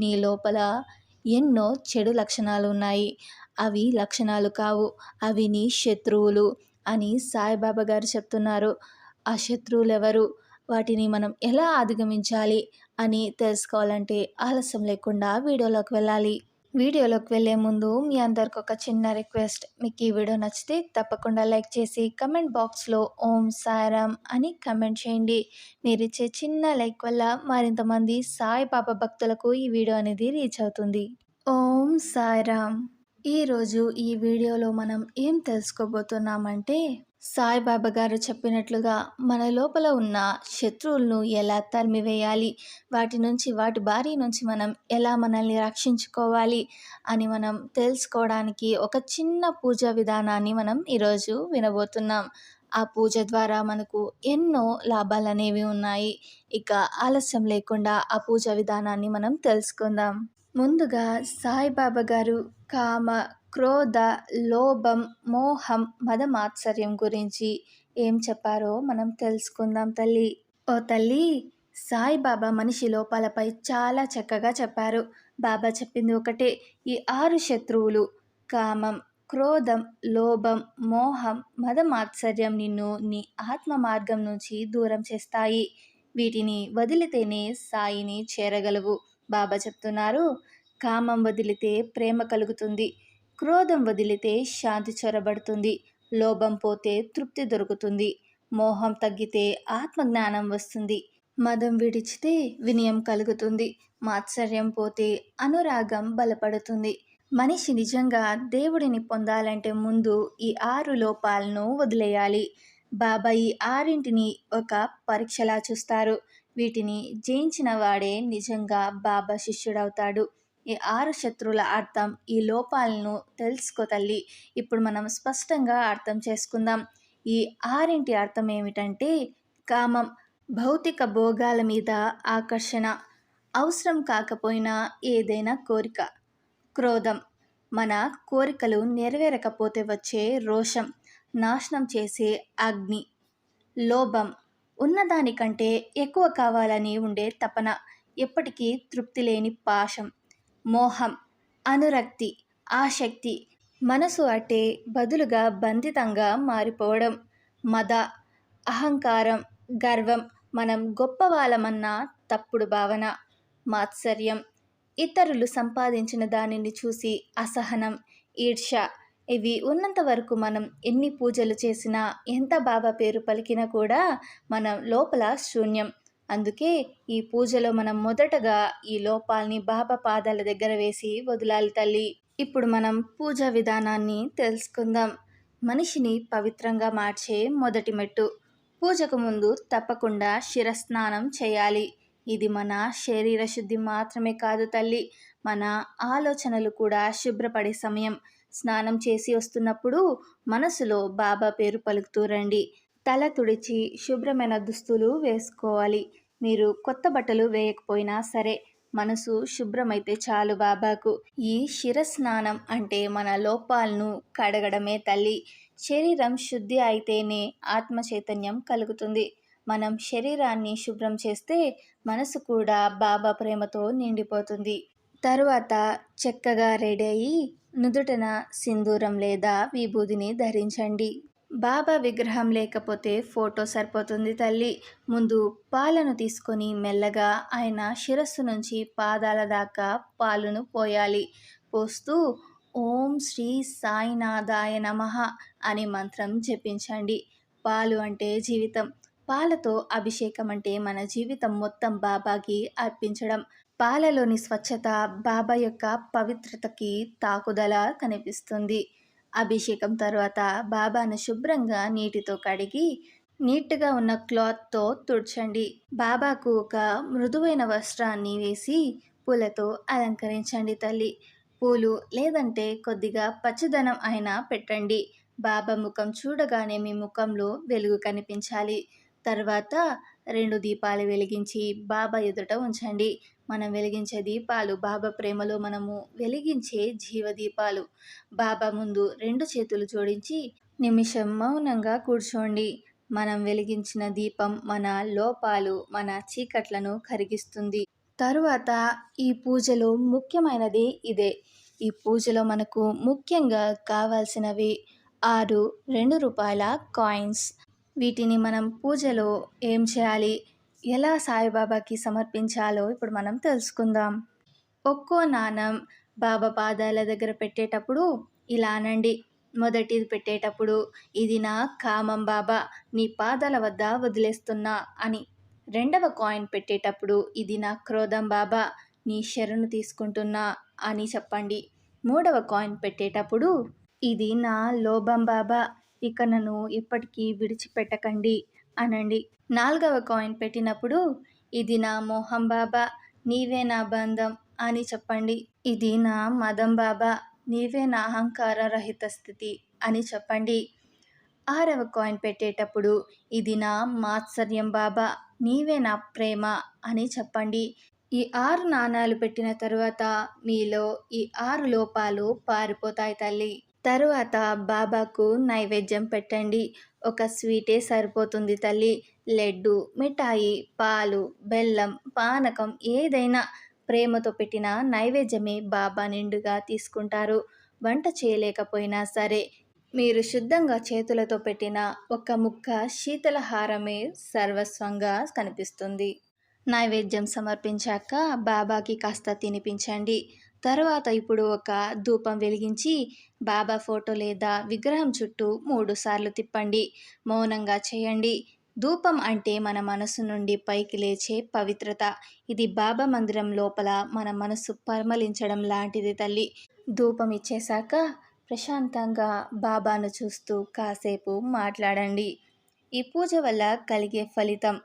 నీ లోపల ఎన్నో చెడు లక్షణాలు ఉన్నాయి అవి లక్షణాలు కావు. అవి నీ శత్రువులు అని సాయిబాబా గారు చెప్తున్నారు. ఆ శత్రువులు ఎవరు వాటిని మనం ఎలా అధిగమించాలి అని తెలుసుకోవాలంటే ఆలస్యం లేకుండా వీడియోలోకి వెళ్ళాలి. వీడియోలోకి వెళ్ళే ముందు మీ అందరికి ఒక చిన్న రిక్వెస్ట్. మీకు ఈ వీడియో నచ్చితే తప్పకుండా లైక్ చేసి కమెంట్ బాక్స్లో ఓం సారం అని కమెంట్ చేయండి. మీరు ఇచ్చే చిన్న లైక్ వల్ల మరింతమంది సాయిబాబా భక్తులకు ఈ వీడియో అనేది రీచ్ అవుతుంది. ఓం సాయిరామ్ ఈరోజు ఈ వీడియోలో మనం ఏం తెలుసుకోబోతున్నామంటే సాయిబాబా గారు చెప్పినట్లుగా మన లోపల ఉన్న శత్రువులను ఎలా తరిమివేయాలి? వాటి నుంచి వాటి బారి నుంచి మనం ఎలా మనల్ని రక్షించుకోవాలి అని మనం తెలుసుకోవడానికి ఒక చిన్న పూజా విధానాన్ని మనం ఈరోజు వినబోతున్నాం. ఆ పూజ ద్వారా మనకు ఎన్నో లాభాలు అనేవి ఉన్నాయి. ఇక ఆలస్యం లేకుండా ఆ పూజ విధానాన్ని మనం తెలుసుకుందాం. ముందుగా సాయిబాబా గారు కామ క్రోధ లోభం మోహం మదమాత్సర్యం గురించి ఏం చెప్పారో మనం తెలుసుకుందాం తల్లి. ఓ తల్లి సాయిబాబా మనిషి లోపాలపై చాలా చక్కగా చెప్పారు. బాబా చెప్పింది ఒకటే ఈ ఆరు శత్రువులు కామం క్రోధం లోభం మోహం మదమాత్సర్యం నిన్ను నీ ఆత్మ మార్గం నుంచి దూరం చేస్తాయి. వీటిని వదిలితేనే సాయిని చేరగలవు. బాబా చెప్తున్నారు కామం వదిలితే ప్రేమ కలుగుతుంది. క్రోధం వదిలితే శాంతి చొరబడుతుంది. లోభం పోతే తృప్తి దొరుకుతుంది. మోహం తగ్గితే ఆత్మజ్ఞానం వస్తుంది. మదం విడిచితే వినయం కలుగుతుంది. మాత్సర్యం పోతే అనురాగం బలపడుతుంది. మనిషి నిజంగా దేవుడిని పొందాలంటే ముందు ఈ ఆరు లోపాలను వదిలేయాలి. బాబా ఈ ఆరింటిని ఒక పరీక్షలా చూస్తారు. వీటిని జయించిన వాడే నిజంగా బాబా శిష్యుడవుతాడు. ఈ ఆరు శత్రువుల అర్థం ఈ లోపాలను తెలుసుకో తల్లి. ఇప్పుడు మనం స్పష్టంగా అర్థం చేసుకుందాం. ఈ ఆరింటి అర్థం ఏమిటంటే కామం భౌతిక భోగాల మీద ఆకర్షణ. అవసరం కాకపోయినా ఏదైనా కోరిక. క్రోధం మన కోరికలు నెరవేరకపోతే వచ్చే రోషం నాశనం చేసే అగ్ని. లోభం ఉన్నదానికంటే ఎక్కువ కావాలని ఉండే తపన ఎప్పటికీ తృప్తి లేని పాశం. మోహం అనురక్తి ఆసక్తి మనసు అటే బదులుగా బంధితంగా మారిపోవడం. మద అహంకారం గర్వం మనం గొప్పవాళ్ళమన్న తప్పుడు భావన మాత్సర్యం. ఇతరులు సంపాదించిన దానిని చూసి అసహనం ఈర్ష ఇవి ఉన్నంత వరకు మనం ఎన్ని పూజలు చేసినా ఎంత బాబా పేరు పలికినా కూడా మనం లోపల శూన్యం. అందుకే ఈ పూజలో మనం మొదటగా ఈ లోపాల్ని బాబా పాదాల దగ్గర వేసి వదిలాలి తల్లి. ఇప్పుడు మనం పూజా విధానాన్ని తెలుసుకుందాం. మనిషిని పవిత్రంగా మార్చే మొదటి మెట్టు. పూజకు ముందు తప్పకుండా శిరస్నానం చేయాలి. ఇది మన శరీర శుద్ధి మాత్రమే కాదు తల్లి. మన ఆలోచనలు కూడా శుభ్రపడే సమయం. స్నానం చేసి వస్తున్నప్పుడు మనసులో బాబా పేరు పలుకుతూ రండి. తల తుడిచి శుభ్రమైన దుస్తులు వేసుకోవాలి. మీరు కొత్త బట్టలు వేయకపోయినా సరే మనసు శుభ్రమైతే చాలు బాబాకు. ఈ శిరస్నానం అంటే మన లోపాలను కడగడమే తల్లి. శరీరం శుద్ధి అయితేనే ఆత్మ చైతన్యం కలుగుతుంది. మనం శరీరాన్ని శుభ్రం చేస్తే మనసు కూడా బాబా ప్రేమతో నిండిపోతుంది. తరువాత చక్కగా రెడీ అయ్యి నుదుటన సింధూరం లేదా విభూదిని ధరించండి. బాబా విగ్రహం లేకపోతే ఫోటో సరిపోతుంది తల్లి. ముందు పాలను తీసుకొని మెల్లగా ఆయన శిరస్సు నుంచి పాదాల దాకా పాలును పోయాలి. పోస్తూ ఓం శ్రీ సాయినాథాయ నమ అని మంత్రం జపించండి. పాలు అంటే జీవితం. పాలతో అభిషేకం అంటే మన జీవితం మొత్తం బాబాకి అర్పించడం. పాలలోని స్వచ్ఛత బాబా యొక్క పవిత్రతకి తాకుదల కనిపిస్తుంది. అభిషేకం తర్వాత బాబాను శుభ్రంగా నీటితో కడిగి నీట్గా ఉన్న క్లాత్తో తుడ్చండి. బాబాకు ఒక మృదువైన వస్త్రాన్ని వేసి పూలతో అలంకరించండి తల్లి. పూలు లేదంటే కొద్దిగా పచ్చదనం అయినా పెట్టండి. బాబా ముఖం చూడగానే మీ ముఖంలో వెలుగు కనిపించాలి. తర్వాత రెండు దీపాలు వెలిగించి బాబా ఎదుట ఉంచండి. మనం వెలిగించే దీపాలు బాబా ప్రేమలో మనము వెలిగించే జీవదీపాలు. బాబా ముందు రెండు చేతులు జోడించి నిమిషం మౌనంగా కూర్చోండి. మనం వెలిగించిన దీపం మన లోపాలు మన చీకట్లను కరిగిస్తుంది. తరువాత ఈ పూజలో ముఖ్యమైనది ఇదే. ఈ పూజలో మనకు ముఖ్యంగా కావాల్సినవి ఆరు రెండు రూపాయల కాయిన్స్. వీటిని మనం పూజలో ఏం చేయాలి? ఎలా సాయిబాబాకి సమర్పించాలో ఇప్పుడు మనం తెలుసుకుందాం. ఒక్కో నాణం బాబా పాదాల దగ్గర పెట్టేటప్పుడు ఇలా అనండి. మొదటిది పెట్టేటప్పుడు ఇది నా కామం బాబా నీ పాదాల వద్ద వదిలేస్తున్నా అని. రెండవ కాయిన్ పెట్టేటప్పుడు ఇది నా క్రోధం బాబా నీ శరణు తీసుకుంటున్నా అని చెప్పండి. మూడవ కాయిన్ పెట్టేటప్పుడు ఇది నా లోభం బాబా ఇక నన్ను ఎప్పటికీ విడిచిపెట్టకండి అనండి. నాలుగవ కాయిన్ పెట్టినప్పుడు ఇది నా మోహం బాబా నీవే నా బంధం అని చెప్పండి. ఇది నా మదం బాబా నీవే నా అహంకార రహిత స్థితి అని చెప్పండి. ఆరవ కాయిన్ పెట్టేటప్పుడు ఇది నా మాత్సర్యం బాబా నీవే నా ప్రేమ అని చెప్పండి. ఈ ఆరు నాణాలు పెట్టిన తరువాత మీలో ఈ ఆరు లోపాలు పారిపోతాయి తల్లి. తరువాత బాబాకు నైవేద్యం పెట్టండి. ఒక స్వీటే సరిపోతుంది తల్లి. లడ్డు మిఠాయి పాలు బెల్లం పానకం ఏదైనా ప్రేమతో పెట్టిన నైవేద్యమే బాబా నిండుగా తీసుకుంటారు. వంట చేయలేకపోయినా సరే మీరు శుద్ధంగా చేతులతో పెట్టిన ఒక ముక్క శీతలహారమే సర్వస్వంగా కనిపిస్తుంది. నైవేద్యం సమర్పించాక బాబాకి కాస్త తినిపించండి. తర్వాత ఇప్పుడు ఒక ధూపం వెలిగించి బాబా ఫోటో లేదా విగ్రహం చుట్టూ మూడు సార్లు తిప్పండి మౌనంగా చేయండి. ధూపం అంటే మన మనసు నుండి పైకి లేచే పవిత్రత. ఇది బాబా మందిరం లోపల మన మనసు పరిమళించడం లాంటిది తల్లి. ధూపం ఇచ్చేశాక ప్రశాంతంగా బాబాను చూస్తూ కాసేపు మాట్లాడండి. ఈ పూజ వల్ల కలిగే ఫలితం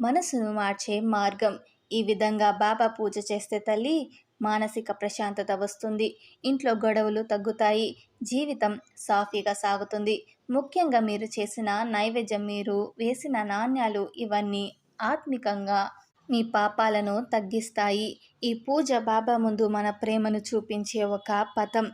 మనసును మార్చే మార్గం. ఈ విధంగా బాబా పూజ చేస్తే తల్లి మానసిక ప్రశాంతత వస్తుంది. ఇంట్లో గొడవలు తగ్గుతాయి. జీవితం సాఫీగా సాగుతుంది. ముఖ్యంగా మీరు చేసిన నైవేద్యం మీరు వేసిన నాణ్యాలు ఇవన్నీ ఆత్మికంగా మీ పాపాలను తగ్గిస్తాయి. ఈ పూజ బాబా ముందు మన ప్రేమను చూపించే ఒక పథం.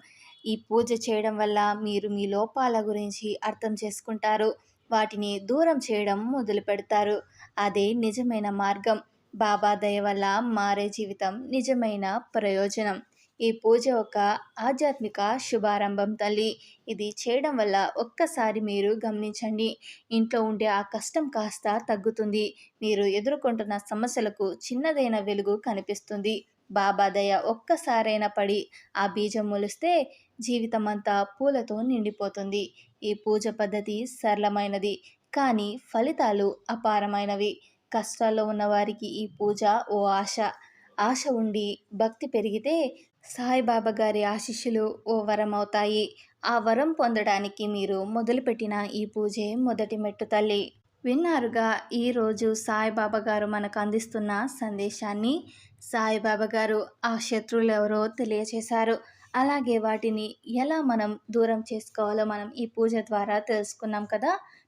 ఈ పూజ చేయడం వల్ల మీరు మీ లోపాల గురించి అర్థం చేసుకుంటారు. వాటిని దూరం చేయడం మొదలు పెడతారు అదే నిజమైన మార్గం. బాబా దయ వల్ల మారే జీవితం నిజమైన ప్రయోజనం. ఈ పూజ ఒక ఆధ్యాత్మిక శుభారంభం తల్లి. ఇది చేయడం వల్ల ఒక్కసారి మీరు గమనించండి. ఇంట్లో ఉండే ఆ కష్టం కాస్త తగ్గుతుంది. మీరు ఎదుర్కొంటున్న సమస్యలకు చిన్నదైన వెలుగు కనిపిస్తుంది. బాబా దయ ఒక్కసారైనా పడి ఆ బీజం మొలిస్తే జీవితం అంతా పూలతో నిండిపోతుంది. ఈ పూజ పద్ధతి సరళమైనది కానీ ఫలితాలు అపారమైనవి. కష్టాల్లో ఉన్నవారికి ఈ పూజ ఓ ఆశ. ఆశ ఉండి భక్తి పెరిగితే సాయిబాబా గారి ఆశిష్యులు ఓ వరం అవుతాయి. ఆ వరం పొందడానికి మీరు మొదలుపెట్టిన ఈ పూజే మొదటి మెట్టు తల్లి. విన్నారుగా ఈరోజు సాయిబాబా గారు మనకు అందిస్తున్న సందేశాన్ని సాయిబాబా గారు ఆ శత్రువులు ఎవరో తెలియచేశారు. అలాగే వాటిని ఎలా మనం దూరం చేసుకోవాలో మనం ఈ పూజ ద్వారా తెలుసుకున్నాం కదా.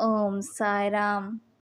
ఓం సాయిరామ్.